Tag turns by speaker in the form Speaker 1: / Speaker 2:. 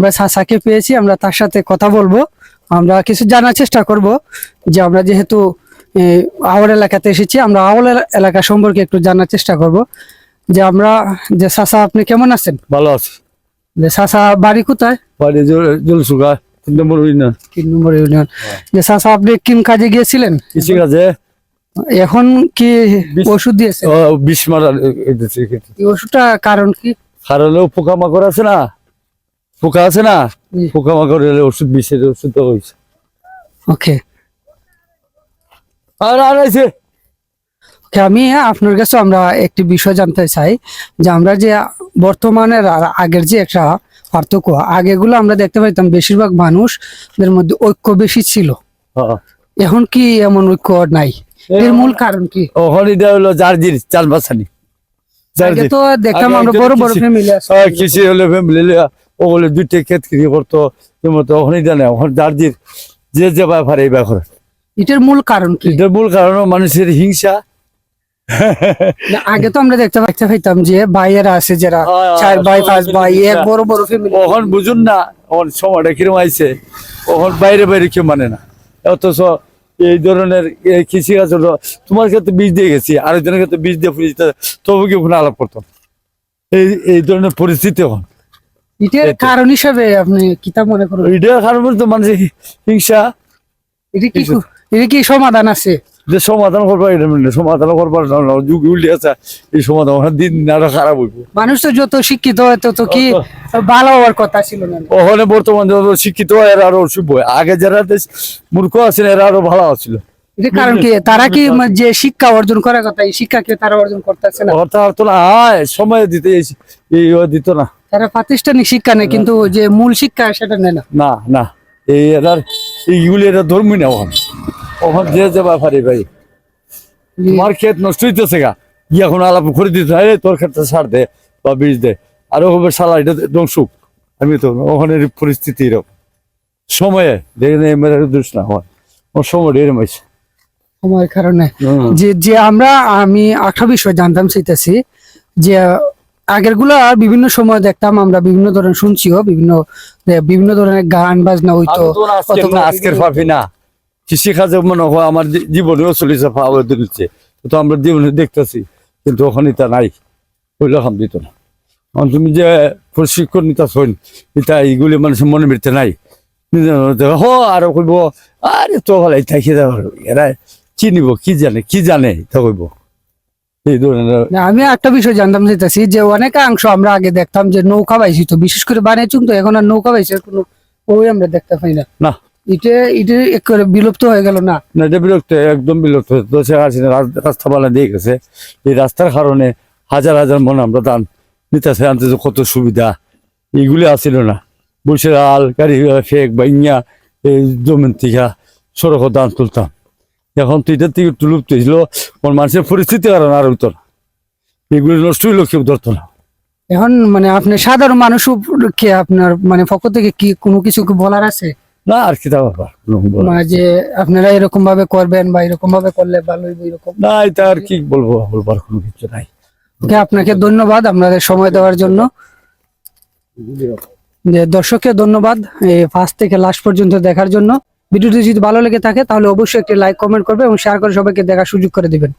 Speaker 1: আমরা সাসাকে পেয়েছি আমরা তার সাথে কথা বলব আমরা কিছু জানার চেষ্টা করব যে আমরা যেহেতু আওয়ার এলাকাতে এসেছি আমরা আওয়ার এলাকা সম্পর্কে একটু জানার চেষ্টা করব। যে আমরা যে সাসা আপনি কেমন আছেন?
Speaker 2: ভালো আছি।
Speaker 1: যে সাসা বাড়ি কোথায়?
Speaker 2: বাড়ি জল সুগা তিন নম্বর না
Speaker 1: তিন নম্বর ইউনিয়ন। যে সাসা আপনি কিন কাজে গিয়েছিলেন?
Speaker 2: কৃষি কাজে।
Speaker 1: এখন কি ওষুধ দিয়েছে
Speaker 2: বিষ মারা
Speaker 1: ওষুধটা কারণ কি?
Speaker 2: কারণেও পোকা মাকড় আছে না। পোকা আছে না? পোকা মাকড় এলে ওষুধ বিষের ওষুধ দেওয়া হয়েছে।
Speaker 1: ওকে।
Speaker 2: আর আর আছে
Speaker 1: আমি আপনার কাছে আমরা একটি বিষয় জানতে চাই যে আমরা যে বর্তমানের আর আগের যে একটা পার্থক্য আগেগুলো আমরা দেখতে পাইতাম বেশিরভাগ মানুষদের মধ্যে ঐক্য বেশি ছিল।
Speaker 2: হ্যাঁ।
Speaker 1: এখন কি এমন ঐক্য নাই? এর মূল কারণ কি?
Speaker 2: ওখানে এটা হলো জার্জির চার বাসানি
Speaker 1: তো দেখতাম আমরা বড় বড় ফ্যামিলি আছে।
Speaker 2: ফ্যামিলি ও বলে দুইটা ক্ষেত কৃষি করতো যেমন তো ওখানে জানে ওখানে জার্জির যে যে ব্যাপার এই ব্যাপার।
Speaker 1: এটার মূল কারণ কি?
Speaker 2: এটার মূল কারণ মানুষের হিংসা।
Speaker 1: আগে তো আমরা দেখতে দেখতে পাইতাম যে ভাইয়েরা আছে যারা
Speaker 2: হ্যাঁ,
Speaker 1: চার ভাই পাঁচ ভাই এক
Speaker 2: হ্যাঁ।
Speaker 1: বড় বড় ফ্যামিলি
Speaker 2: ওখান বুঝুন না ওখান সময়টা কিরম আইছে ওখান বাইরে বাইরে কেউ মানে না। অথচ এই ধরনের কৃষি কাজ হলো তোমার ক্ষেত্রে বীজ দিয়ে গেছি আরেকজনের ক্ষেত্রে বীজ দিয়ে ফুরিয়ে তবু কি ওখানে আলাপ করতাম? এই এই ধরনের পরিস্থিতি এখন।
Speaker 1: এটার কারণ হিসাবে আপনি কিতা মনে করেন
Speaker 2: এটা কারণ তো মানুষের হিংসা।
Speaker 1: এটা কি এটা কি সমাধান আছে?
Speaker 2: যে সমাধান করব এটা মানে সমাধান করবার যুগ উল্টে আছে এই সমাধান দিন দিন আরও খারাপ হইব।
Speaker 1: মানুষ তো যত শিক্ষিত হয় তত কি ভালো হওয়ার কথা ছিল না।
Speaker 2: ওখানে বর্তমান যত শিক্ষিত হয় এরা আরও হয়। আগে যারা মূর্খ আছেন এরা আরও ভালো আছিল
Speaker 1: কারণ কি তারা কি যে শিক্ষা অর্জন করার কথা এই শিক্ষা কি তারা অর্জন করতেছে না?
Speaker 2: অর্থাৎ না সময় দিতে দিত না।
Speaker 1: তারা প্রাতিষ্ঠানিক শিক্ষা নেই কিন্তু যে মূল শিক্ষা সেটা নেয় না।
Speaker 2: না না এই এরার এইগুলি এরা ধর্মই না ওখানে। ওখানে যে যে ব্যাপারে ভাই তোমার ক্ষেত নষ্ট হইতেছে গা। গিয়ে এখন আলাপ করে দিতে হয় তোর ক্ষেত্রে সার দে বা বীজ দে। আর ওখানে সালা এটা ধ্বংসুক আমি তো ওখানে পরিস্থিতি এরকম। সময়ে দেখেন মেরে দোষ না হয়। ওর সময় এরকম আছে
Speaker 1: সময়ের কারণে। যে যে আমরা আমি একটা বিষয় জানতাম চাইতেছি যে আগেরগুলা বিভিন্ন সময় দেখতাম আমরা বিভিন্ন ধরনের শুনছিও বিভিন্ন বিভিন্ন ধরনের গান বাজনা হইতো।
Speaker 2: আজকের পাবি না। কৃষি কাজে মনে হয় আমার জীবনেও চলেছে পাওয়া দিচ্ছে। তো আমরা জীবনে দেখতেছি কিন্তু ওখানে তা নাই। ওই রকম দিত না। তুমি যে প্রশিক্ষণ নিতাছ এটা এইগুলি মানুষের মনে ভিতরে নাই। হ আরও কইব আরে তো হলাই থাকি যাবার এরা কি নিব কি জানে কি জানে? কইব। এই ধরনের
Speaker 1: আমি একটা বিষয় জানতাম চাইতেছি যে অনেকাংশ আমরা আগে দেখতাম যে নৌকা বাইছি তো বিশেষ করে বানিয়েছুন তো এখন আর নৌকা বাইছের কোনো ওই আমরা দেখতে পাই না।
Speaker 2: না।
Speaker 1: এটা বিলুপ্ত হয়ে গেল না।
Speaker 2: না এটা বিরক্ত একদম বিরক্ত তো সে রাস্তা বানা দিয়ে গেছে। এই রাস্তার কারণে হাজার হাজার মন আমরা দান নিতেছে আনতে কত সুবিধা। এইগুলি আসিল না। বসে আল গাড়ি ফেক বা ইয়া এই জমিন থেকে সড়ক দান তুলতাম। এখন তো এটার থেকে একটু লুপ্ত হয়েছিল। কোন মানুষের পরিস্থিতি কারণ আর হইতো না এগুলি নষ্ট হইলেও কেউ ধরতো না।
Speaker 1: এখন মানে আপনি সাধারণ মানুষ কে আপনার মানে পক্ষ থেকে কি কোনো কিছু বলার আছে?
Speaker 2: না আর কি তা ব্যাপার?
Speaker 1: মানে যে আপনারা এরকম ভাবে করবেন বা এরকম ভাবে করলে ভালো এরকম
Speaker 2: না এটা আর কি বলব বলবার কোনো কিছু নাই।
Speaker 1: ওকে আপনাকে ধন্যবাদ আপনাদের সময় দেওয়ার জন্য। দর্শককে ধন্যবাদ এই ফার্স্ট থেকে লাস্ট পর্যন্ত দেখার জন্য। ভিডিওটি যদি ভালো লেগে থাকে, তাহলে অবশ্যই একটি লাইক কমেন্ট করবে এবং শেয়ার করে সবাইকে দেখার সুযোগ করে দিবেন।